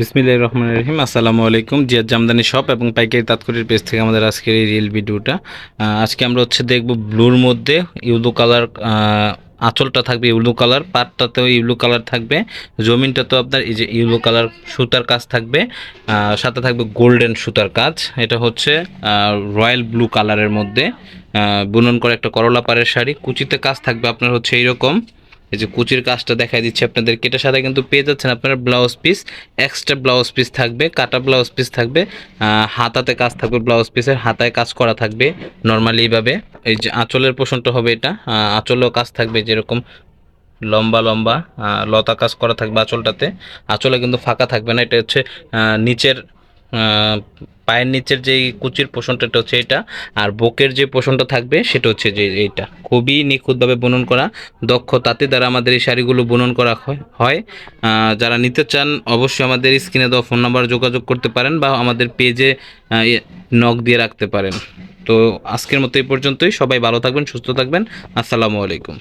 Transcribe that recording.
বিসমিল্লাহ রহমান রহিম। আসসালামু আলাইকুম, জিয়াদ জামদানি শপ এবং পাইকারি তাৎক্ষণিক পেজ থেকে আমাদের আজকের এই রিয়েল ভিডিওটা। আজকে আমরা হচ্ছে দেখব ব্লুর মধ্যে ইউলো কালার আঁচলটা থাকবে ইউলো কালার, পাটটাতেও ইউলো কালার থাকবে, জমিনটাতেও আপনার এই যে ইউলো কালার সুতার কাজ থাকবে সাথে থাকবে গোল্ডেন সুতার কাজ। এটা হচ্ছে রয়্যাল ব্লু কালারের মধ্যে বুনন করে একটা করলা পাড়ের শাড়ি। কুচিতে কাজ থাকবে আপনার হচ্ছে এইরকম। এই যে কুচির কাজটা দেখাই দিচ্ছি আপনাদের কেটে সাথে কিন্তু পেয়ে যাচ্ছেন আপনারা blouse piece extra blouse piece থাকবে, কাটা ব্লাউজ পিস থাকবে হাতাতে কাজ থাকবে ব্লাউজ পিসের হাতায় কাজ করা থাকবে নর্মালি এইভাবে। এই যে আঁচলের পোষণটা হবে এটা আঁচলেও কাজ থাকবে যেরকম লম্বা লম্বা লতা কাজ করা থাকবে আঁচলটাতে। আঁচলে কিন্তু ফাঁকা থাকবে না, এটা হচ্ছে নিচের পায়ের নিচের যে কুচির পোষণটা এটা হচ্ছে এটা, আর বুকের যে পোষণটা থাকবে সেটা হচ্ছে যে এইটা। খুবই নিখুঁতভাবে বুনন করা, দক্ষ তাঁতি দ্বারা আমাদের এই শাড়িগুলো বুনন করা হয়- যারা নিতে চান অবশ্যই আমাদের স্ক্রিনে দেওয়া ফোন নাম্বার যোগাযোগ করতে পারেন বা আমাদের পেজে নখ দিয়ে রাখতে পারেন। তো আজকের মতো এই পর্যন্তই, সবাই ভালো থাকবেন, সুস্থ থাকবেন, আসসালামু আলাইকুম।